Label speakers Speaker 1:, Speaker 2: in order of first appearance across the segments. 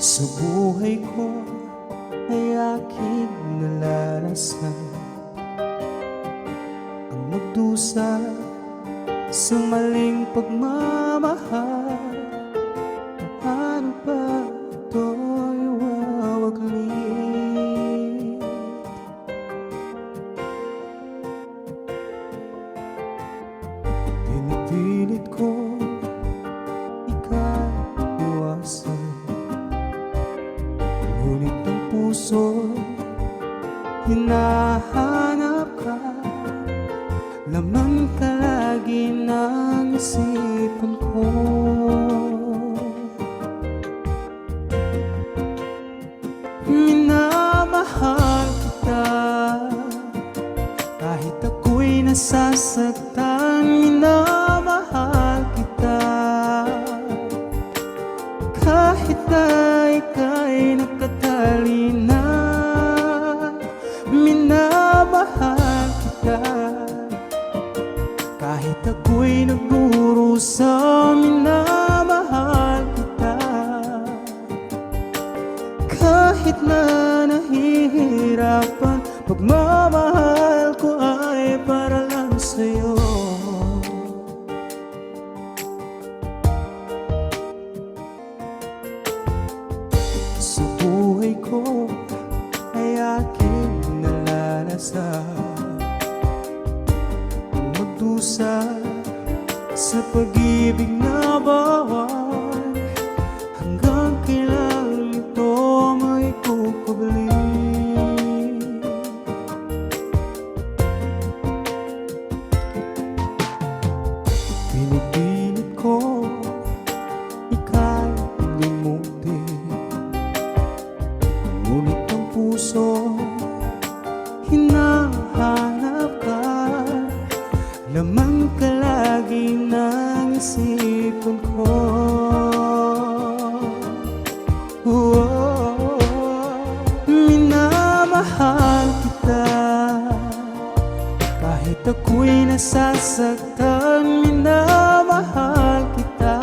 Speaker 1: Sa buhay ko ay aking nalalasan Ang magdusa sa maling pagmamahal Paano ba ito'y wawaglit? Pinipilit ko hinahanap ka Laman ka lagi ng isipan ko. Minamahal kita Kahit ako'y nasasaktan Minamahal kita. Kahit na ika'y Kahit ako'y nagdurusa Minamahal kita. Kahit na nahihirapan Pagmamahal ko ay para lang sa'yo. Sa buhay ko ay aking nalalasan Magdusa sa pag-ibig na bawal Lamang ka lagi ng isipan ko. Minamahal kita. Kahit ako'y nasasaktan Minamahal kita.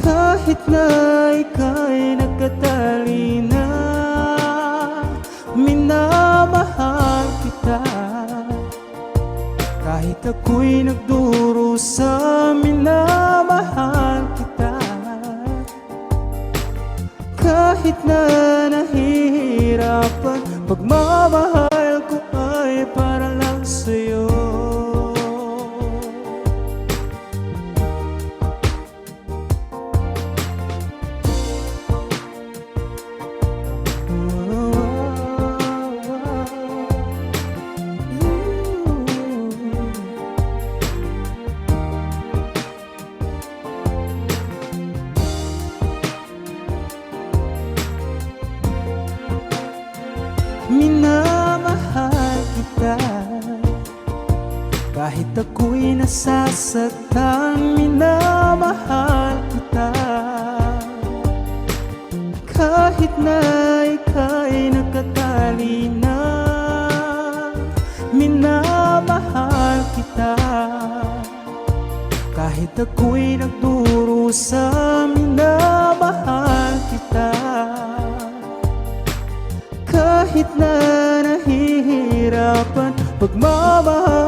Speaker 1: Kahit na ika'y nagkatali na Minamahal ako'y nagdurusa Minamahal kita. Kahit na nahihirapan Pagmamahal Minamahal kita. Kahit ako'y nasasaktan Minamahal kita. Kahit na ika'y nakatali na Minamahal kita. Kahit ako'y nagdurusa Minamahal nahihirapan